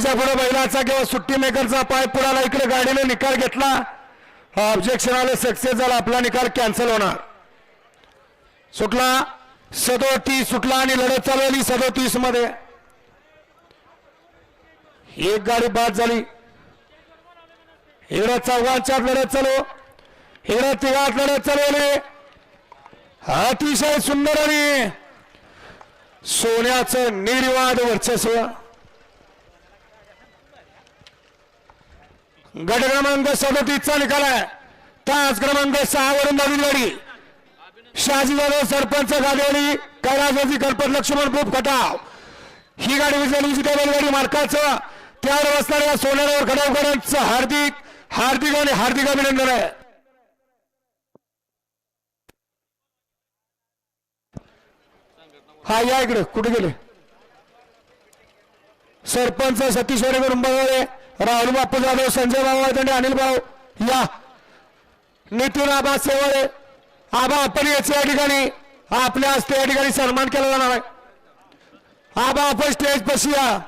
सुट्टीच्या पुढे बैलाचा किंवा सुट्टी मेकरचा पाय पुढाला इकडे गाडीने निकाल घेतला. ऑब्जेक्शन आले सक्सेस झाला आपला निकाल कॅन्सल होणार. सुटला सदोतीस सुटला आणि लढत चालवली सदोतीसमध्ये. एक गाडी बाद झाली. इकडे चौघांच्या लढत चालू. इकडे तिघात लढत चालवली अतिशय सुंदर आणि सोन्याचं निर्वाद वर्चस्व. गट क्रमांक सदतीसचा निकाल आहे. तास क्रमांक सहा वरून नवीन गाडी शहाजी जाधव सरपंच गाडीवाली कैलासवासी कल्पत लक्ष्मण खूप खटाव ही गाडी विजयली त्या बैलगाडी मार्काचं त्यावर बसणाऱ्या सोन्यावर खडावकरांचं हार्दिक हार्दिक आणि हार्दिक अभिनंदन आहे. हा या इकडे. कुठे गेले? सरपंच सतीश वाडेकर उंबरवाडे राहुल बापू जाधव संजय भाऊ आणि अनिल भाऊ या. नितीन आबा सेवाळे आबा आपण याचे या ठिकाणी. आपल्या हस्ते या ठिकाणी सन्मान केला जाणार आहे. आबा आपण स्टेज पशी या.